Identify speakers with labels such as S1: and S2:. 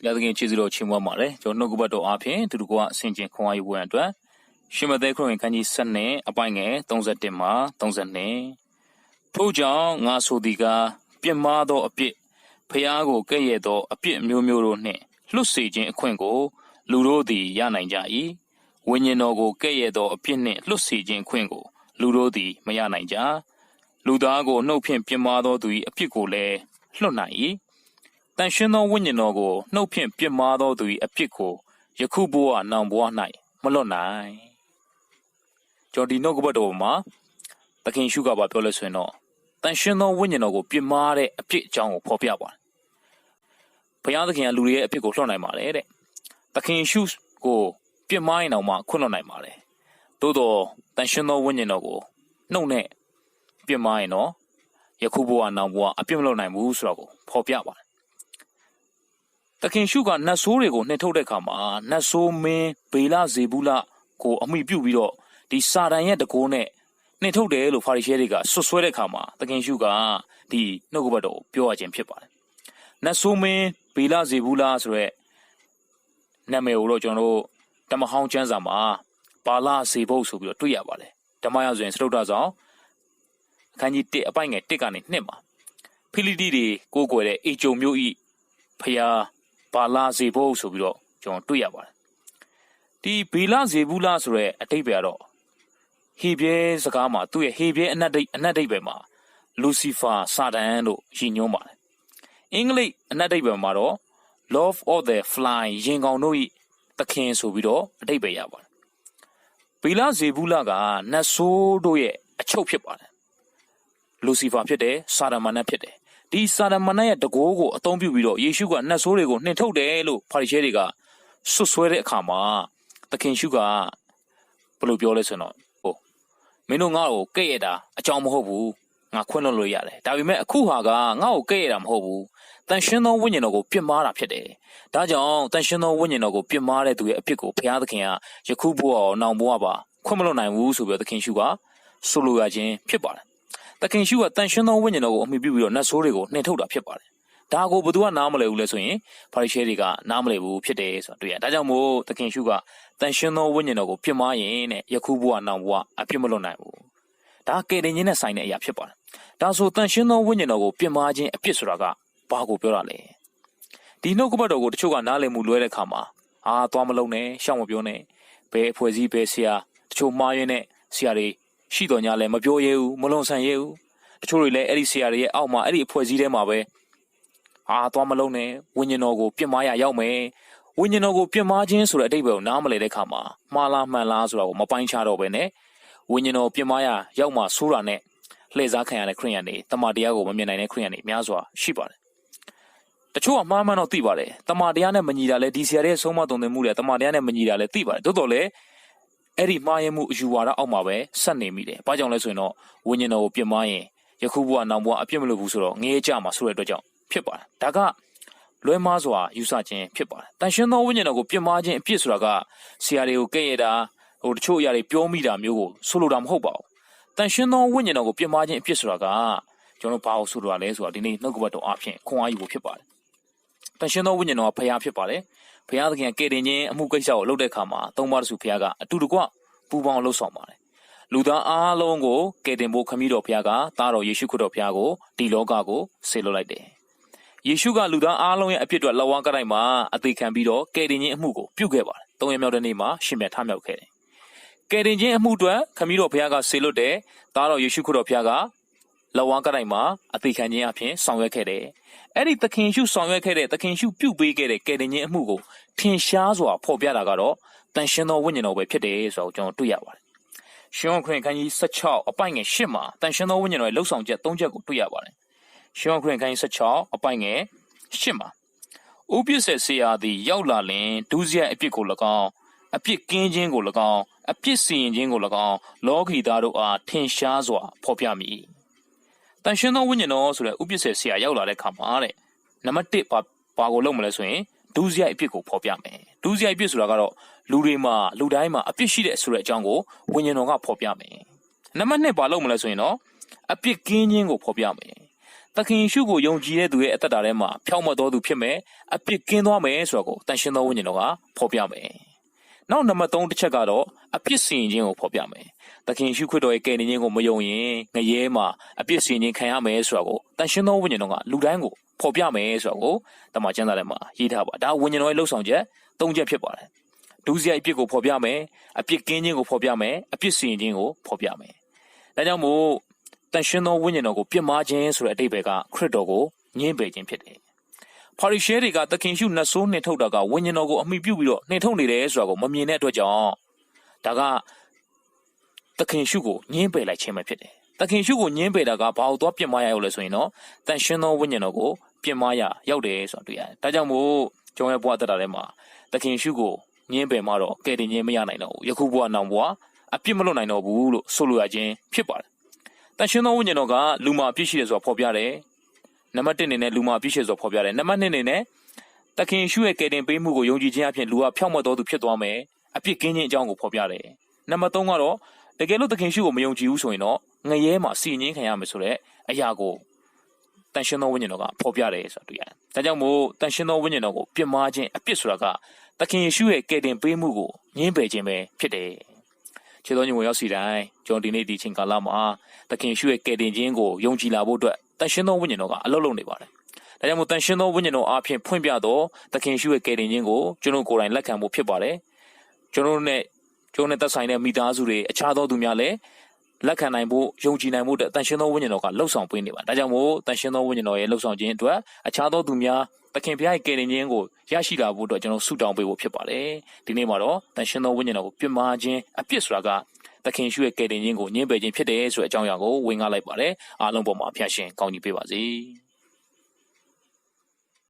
S1: တရားသခင်ကျေးဇူးတော်ချီးမွမ်းပါတယ်ကျွန်တော်နှုတ်ကပတ်တော်အားဖြင့်သူတို့ကအဆင်ကျင်ခွန်အားယူဖို့အတွက်ရှင်မသက်ခရစ်ဝင်ခန်းကြီး7နဲ့အပိုင်းငယ်31မှ32ထို့ကြောင့်ငါဆိုသည်ကပြစ်မှားသောအပြစ်ဖျားကိုကဲ့ရဲ့သောအပြစ်မျိုးမျိုးတို့နှင့်လွတ်စေခြင်းအခွင့်ကိုလူတို့သည်ရနိုင်ကြ၏ဝိညာဉ်တော်ကိုကဲ့ရဲ့သောအပြစ်နှင့်လွတ်စေခြင်းအခွင့်ကိုလူတို့သည်မရနိုင်ကြလူသားကိုနှုတ်ဖြင့်ပြစ်မှားသောသူ၏အပြစ်ကိုလည်းလွတ်နိုင်၏ တန်ရှင်းသောဝိညာဉ်တော်ကိုနှုတ်ဖြင့်ပြစ်မှားသောသူ၏အပြစ်ကိုယခုဘဝနောင်ဘဝ၌မလွတ်နိုင်ကျွန်တော်ဒီနှုတ်ကပတ်တော်မှာသခင်ရှုကပါပြောလဲဆိုရင်တော့တန်ရှင်းသောဝိညာဉ်တော်ကိုပြစ်မှားတဲ့အပြစ်အကြောင်းကိုဖော်ပြပါတယ်ဘုရားသခင်ကလူတွေရဲ့အပြစ်ကိုလွှတ်နိုင်ပါတယ်တဲ့သခင်ရှုကိုပြစ်မှားရင်တော့မှခွင့်လွှတ်နိုင်ပါတယ်သို့တော့တန်ရှင်းသောဝိညာဉ်တော်ကိုနှုတ်နဲ့ပြစ်မှားရင်တော့ယခုဘဝနောင်ဘဝအပြစ်မလွတ်နိုင်ဘူးဆိုတော့ကိုဖော်ပြပါတယ် သခင်ရှုကနတ်ဆိုးတွေကိုနှင်ထုတ်တဲ့အခါမှာနတ်ဆိုးမင်းဘေလဇေဘူးလကိုအမိပြုတ်ပြီးတော့ဒီစာတန်ရဲ့တကိုးနဲ့နှင်ထုတ်တယ်လို့ဖာရိရှဲတွေကဆွဆွဲတဲ့အခါမှာသခင်ရှုကဒီနှုတ်ကပတ်တော်ကိုပြောရခြင်းဖြစ်ပါတယ်နတ်ဆိုးမင်းဘေလဇေဘူးလဆိုရက်နာမည်ကိုတော့ကျွန်တော်တို့ဓမ္မဟောင်းကျမ်းစာမှာဘာလဇေဘုတ်ဆိုပြီးတော့တွေ့ရပါတယ်ဓမ္မရဆိုရင်စတုတ္တဆောင်အခန်းကြီး1အပိုင်ငယ်1ကနေ2မှာဖိလိတိတွေကိုးကွယ်တဲ့အေဂျုံမျိုးဤဖျား ဘာလာဇေဘုတ်ဆိုပြီးတော့ကျွန်တော်တွေ့ရပါတယ်ဒီဘေလာဇေဘူးလာဆိုတဲ့အတိတ်ပဲကတော့ဟေဘရဲစကားမှာသူ့ရဲ့ဟေဘရဲအနတ်ဒိတ်အနတ်ဒိတ်ပဲမှာလူစီဖာစာတန်လို့ရည်ညွှန်းပါတယ်အင်္ဂလိပ်အနတ်ဒိတ်ပဲမှာတော့ love of the fly ရင်ကောင်တို့ဤသခင်ဆိုပြီးတော့အတိတ်ပဲရပါတယ်ဘေလာဇေဘူးလာကနတ်ဆိုးတို့ရဲ့အချုပ်ဖြစ်ပါတယ်လူစီဖာဖြစ်တယ်စာဒမန်နတ်ဖြစ်တယ် ဒီစာဒမန်နတ်ရဲ့တကိုးကိုအသုံးပြုပြီးတော့ယေရှုကနတ်ဆိုးတွေကိုနှင်ထုတ်တယ်လို့ဖာရိရှဲတွေကဆွဆွဲတဲ့အခါမှာသခင်ရှုကဘယ်လိုပြောလဲဆိုတော့ဟိုမင်းတို့ငါ့ကိုကဲ့ရတာအကြောင်းမဟုတ်ဘူးငါခွင့်လွှတ်လို့ရတယ်ဒါပေမဲ့အခုဟာကငါ့ကိုကဲ့ရတာမဟုတ်ဘူးတန်ရှင်းသောဝိညာဉ်တော်ကိုပြစ်မှားတာဖြစ်တယ်ဒါကြောင့်တန်ရှင်းသောဝိညာဉ်တော်ကိုပြစ်မှားတဲ့သူရဲ့အဖြစ်ကိုဘုရားသခင်ကယခုဘဝရောနောင်ဘဝပါခွင့်မလွှတ်နိုင်ဘူးဆိုပြီးတော့သခင်ရှုကဆိုလိုရခြင်းဖြစ်ပါတယ် သခင်ရှုကတန်ရှင်းသောဝိညာဉ်တော်ကိုအမိပြုပြီးတော့နတ်ဆိုးတွေကိုနှင်ထုတ်တာဖြစ်ပါတယ်ဒါကိုဘယ်သူကနားမလဲဘူးလဲဆိုရင်ဖာရိရှဲတွေကနားမလဲဘူးဖြစ်တယ်ဆိုတာတွေ့ရဒါကြောင့်မို့သခင်ရှုကတန်ရှင်းသောဝိညာဉ်တော်ကိုပြစ်မှားရင်တဲ့ယခုဘဝနောင်ဘဝအပြစ်မလွတ်နိုင်ဘူးဒါကယ်တင်ခြင်းနဲ့ဆိုင်တဲ့အရာဖြစ်ပါတယ်ဒါဆိုတန်ရှင်းသောဝိညာဉ်တော်ကိုပြစ်မှားခြင်းအပြစ်ဆိုတာကဘာကိုပြောတာလဲဒီနှုတ်ကပတ်တော်ကိုတချို့ကနားလည်မှုလွဲတဲ့ခါမှာအာသွားမလုံးနဲ့ရှောက်မပြောနဲ့ဘယ်အဖွဲ့အစည်းဘယ်ဆရာတချို့မှားရင်းနဲ့ဆရာတွေ ရှိတော်ညာလဲမပြောရဲဘူးမလွန်ဆန်ရဲဘူးတချို့တွေလည်းအဲ့ဒီဆရာတွေရဲ့အောက်မှာအဲ့ဒီအဖွဲ့အစည်းထဲမှာပဲအာသွားမလုံးနဲ့ဝိညာဉ်တော်ကိုပြစ်မှားရရောက်မယ်ဝိညာဉ်တော်ကိုပြစ်မှားခြင်းဆိုတဲ့အတိတ်ပဲကိုနားမလည်တဲ့ခါမှာမှားလားမှန်လားဆိုတာကိုမပိုင်းခြားတော့ပဲနဲ့ဝိညာဉ်တော်ပြစ်မှားရရောက်မှဆိုးတာနဲ့လှည့်စားခံရတဲ့ခရိယန်တွေတမန်တရားကိုမမြင်နိုင်တဲ့ခရိယန်တွေများစွာရှိပါတယ်တချို့ကမှားမှန်းတော့သိပါတယ်တမန်တရားနဲ့မညီတာလဲဒီဆရာရဲ့ဆုံးမတုံသင်မှုတွေတမန်တရားနဲ့မညီတာလဲသိပါတယ်တိုးတော်လဲ အဲ့ဒီမှားယမှုအယူဝါဒအောက်မှာပဲဆက်နေမိတယ်။ဘာကြောင့်လဲဆိုရင်တော့ဝိညာဉ်တော်ကိုပြစ်မှားရင်ယခုဘဝနောင်ဘဝအပြစ်မလုပ်ဘူးဆိုတော့ငရဲကြမှာဆိုတဲ့အတွက်ကြောင့်ဖြစ်ပါတယ်။ဒါကလွဲမားစွာယူဆခြင်းဖြစ်ပါတယ်။တန်ရှင်းသောဝိညာဉ်တော်ကိုပြစ်မှားခြင်းအပြစ်ဆိုတာကဆရာတွေကိုကဲ့ရဲ့တာဟိုတချို့အရာတွေပြောမိတာမျိုးကိုဆိုလိုတာမဟုတ်ပါဘူး။တန်ရှင်းသောဝိညာဉ်တော်ကိုပြစ်မှားခြင်းအပြစ်ဆိုတာကကျွန်တော်ဘာလို့ဆိုလိုတာလဲဆိုတာဒီနေ့နှုတ်ကပတ်တော်အဖြစ်ခွန်အားယူဖို့ဖြစ်ပါတယ်။ တန်ရှင်းသောဝိညာဉ်တော်ကဖျားဖြစ်ပါတယ်။ဘုရားသခင်ကယ်တင်ခြင်းအမှုကိစ္စကိုလုပ်တဲ့အခါမှာသုံးပါးတစုဘုရားကအတူတကွပူပေါင်းလှုပ်ဆောင်ပါတယ်လူသားအားလုံးကိုကယ်တင်ဖို့ခမည်းတော်ဘုရားကသားတော်ယေရှုခရစ်တော်ဘုရားကိုဒီလောကကိုဆေလွတ်လိုက်တယ်ယေရှုကလူသားအားလုံးရဲ့အပြစ်အတွက်လက်ဝါးကတိုင်းမှာအသေးခံပြီးတော့ကယ်တင်ခြင်းအမှုကိုပြုခဲ့ပါတယ်။သုံးရမြောက်တဲ့နေ့မှာရှင်မြတ်ထမြောက်ခဲ့တယ်။ကယ်တင်ခြင်းအမှုအတွက်ခမည်းတော်ဘုရားကဆေလွတ်တယ်။သားတော်ယေရှုခရစ်တော်ဘုရားက လက်ဝါးကတိုင်းမှာအသေးခံခြင်းအဖြစ်ဆောင်ရွက်ခဲ့တယ်။အဲ့ဒီသခင်ရှုဆောင်ရွက်ခဲ့တဲ့သခင်ရှုပြုပေးခဲ့တဲ့ကယ်တင်ခြင်းအမှုကိုထင်ရှားစွာဖော်ပြတာကတော့တန်ရှင်သောဝိညာဉ်တော်ပဲဖြစ်တယ်ဆိုတော့ကျွန်တော်တွေ့ရပါတယ်။ရှင်ခွင့်ခန်းကြီး16အပိုင်ငယ်8မှာတန်ရှင်သောဝိညာဉ်တော်ရဲ့လှုပ်ဆောင်ချက်3ချက်ကိုတွေ့ရပါတယ်။ရှင်ခွင့်ခန်းကြီး16အပိုင်ငယ်8မှာဥပစ္စေဆရာသည်ရောက်လာလင်ဒုစရိုက်အပြစ်ကို၎င်းအပြစ်ကင်းခြင်းကို၎င်းအပြစ်စီရင်ခြင်းကို၎င်းလောကီသားတို့အားထင်ရှားစွာဖော်ပြမည်။ တန်ရှင်သောဝိညာဉ်တော်ဆိုတဲ့ဥပစ္စေဆရာရောက်လာတဲ့ခါမှာတဲ့နံပါတ်1ဘာဘာကိုလုပ်မလဲဆိုရင်ဒုစရိုက်အပြစ်ကိုဖော်ပြမယ်ဒုစရိုက်အပြစ်ဆိုတာကတော့လူတွေမှာလူတိုင်းမှာအပြစ်ရှိတဲ့ဆိုတဲ့အကြောင်းကိုဝိညာဉ်တော်ကဖော်ပြမယ်နံပါတ်2ဘာလုပ်မလဲဆိုရင်တော့အပြစ်ကင်းခြင်းကိုဖော်ပြမယ်တသခင်ယေရှုကိုယုံကြည်တဲ့သူရဲ့အသက်တာထဲမှာဖြောင့်မတ်တော်သူဖြစ်မယ်အပြစ်ကင်းသွားမယ်ဆိုတော့ကိုတန်ရှင်းသောဝိညာဉ်တော်ကဖော်ပြမယ်နောက်နံပါတ်3တစ်ချက်ကတော့ အပြစ်စင်ခြင်းကိုဖော်ပြမယ်သခင်ယေရှုခရစ်တော်ရဲ့ကယ်တင်ခြင်းကိုမယုံရင်ငရဲမှာအပြစ်စင်ခြင်းခံရမယ်ဆိုတော့ကိုတန်ရှင်းသောဝိညာဉ်တော်ကလူတိုင်းကိုဖော်ပြမယ်ဆိုတော့ကိုတမန်ကျမ်းစာထဲမှာရေးထားပါဒါဝိညာဉ်တော်ရဲ့လှုပ်ဆောင်ချက်၃ချက်ဖြစ်ပါတယ်ဒုစရိုက်အပြစ်ကိုဖော်ပြမယ်အပြစ်ကင်းခြင်းကိုဖော်ပြမယ်အပြစ်စင်ခြင်းကိုဖော်ပြမယ်ဒါကြောင့်မို့တန်ရှင်းသောဝိညာဉ်တော်ကိုပြစ်မှားခြင်းဆိုတဲ့အတိတ်ဘယ်ကခရစ်တော်ကိုညှင်းပယ်ခြင်းဖြစ်တယ်ဖာရိရှဲတွေကသခင်ရှုနှဆိုးနှင်ထုတ်တာကဝိညာဉ်တော်ကိုအမိပြုပြီးတော့နှင်ထုတ်နေတယ်ဆိုတာကိုမမြင်တဲ့အတွက်ကြောင့် ဒါကသခင်ရှုကိုညှင်းပယ်လိုက်ခြင်းပဲဖြစ်တယ်သခင်ရှုကိုညှင်းပယ်တာကဘာလို့သွားပြစ်မှားရရောက်လဲဆိုရင်တော့တန်ရှင်းသောဝိညာဉ်တော်ကိုပြစ်မှားရရောက်တယ်ဆိုတာတွေ့ရတယ်ဒါကြောင့်မို့ကျွန်တော်ရဲ့ဘဝတက်တာထဲမှာသခင်ရှုကိုညှင်းပယ်မှတော့ကယ်တင်ခြင်းမရနိုင်တော့ဘူးယခုဘဝနောင်ဘဝအပြစ်မလွတ်နိုင်တော့ဘူးလို့ဆိုလိုရခြင်းဖြစ်ပါတယ်တန်ရှင်းသောဝိညာဉ်တော်ကလူမှာအပြစ်ရှိတယ်ဆိုတာဖော်ပြတယ်နံပါတ်1အနေနဲ့လူမှာအပြစ်ရှိတယ်ဆိုတာဖော်ပြတယ်နံပါတ်2အနေနဲ့သခင်ရှုရဲ့ကယ်တင်ပေးမှုကိုယုံကြည်ခြင်းအပြင်လူကဖြောင့်မတ်တော်သူဖြစ်သွားမယ် အပြစ်ကင်းခြင်းအကြောင်းကိုဖော်ပြတယ်နံပါတ်3ကတော့တကယ်လို့သခင်ရှုကိုမယုံကြည်ဘူးဆိုရင်တော့ငရဲမှာစီရင်ခံရမယ်ဆိုတဲ့အရာကိုတန်ရှင်းသောဝိညာဉ်တော်ကဖော်ပြတယ်ဆိုတာတွေ့ရတယ်။ဒါကြောင့်မို့တန်ရှင်းသောဝိညာဉ်တော်ကိုပြစ်မှားခြင်းအပြစ်ဆိုတာကသခင်ယေရှုရဲ့ကယ်တင်ပေးမှုကိုညှင်းပယ်ခြင်းပဲဖြစ်တယ်။ခြေတော်ညီကိုရောက်စီတိုင်းကျွန်တော်ဒီနေ့ဒီချိန်ကာလမှာသခင်ယေရှုရဲ့ကယ်တင်ခြင်းကိုယုံကြည်လာဖို့အတွက်တန်ရှင်းသောဝိညာဉ်တော်ကအလုပ်လုပ်နေပါတယ်။ဒါကြောင့်မို့တန်ရှင်းသောဝိညာဉ်တော်အားဖြင့်ဖွင့်ပြတော့သခင်ယေရှုရဲ့ကယ်တင်ခြင်းကိုကျွန်တော်ကိုယ်တိုင်လက်ခံဖို့ဖြစ်ပါတယ်။ ကျွန်တော်နဲ့ကျွန်တော်နဲ့သက်ဆိုင်တဲ့မိသားစုတွေအခြားသောသူများလည်းလက်ခံနိုင်ဖို့ယုံကြည်နိုင်ဖို့အတွက်တန်ရှင်းသောဝိညာဉ်တော်ကလှုပ်ဆောင်ပေးနေပါဒါကြောင့်မို့တန်ရှင်းသောဝိညာဉ်တော်ရဲ့လှုပ်ဆောင်ခြင်းအတွက်အခြားသောသူများသခင်ဖျားရဲ့ကယ်တင်ခြင်းကိုရရှိလာဖို့အတွက်ကျွန်တော်ဆုတောင်းပေးဖို့ဖြစ်ပါတယ်ဒီနေ့မှာတော့တန်ရှင်းသောဝိညာဉ်တော်ကိုပြစ်မှားခြင်းအပြစ်ဆိုတာကသခင်ရှုရဲ့ကယ်တင်ခြင်းကိုညှင်းပယ်ခြင်းဖြစ်တယ်ဆိုတဲ့အကြောင်းအရာကိုဝင်ကားလိုက်ပါတယ်အားလုံးပေါ်မှာဖျားရှင်ကောင်းကြီးပေးပါစေ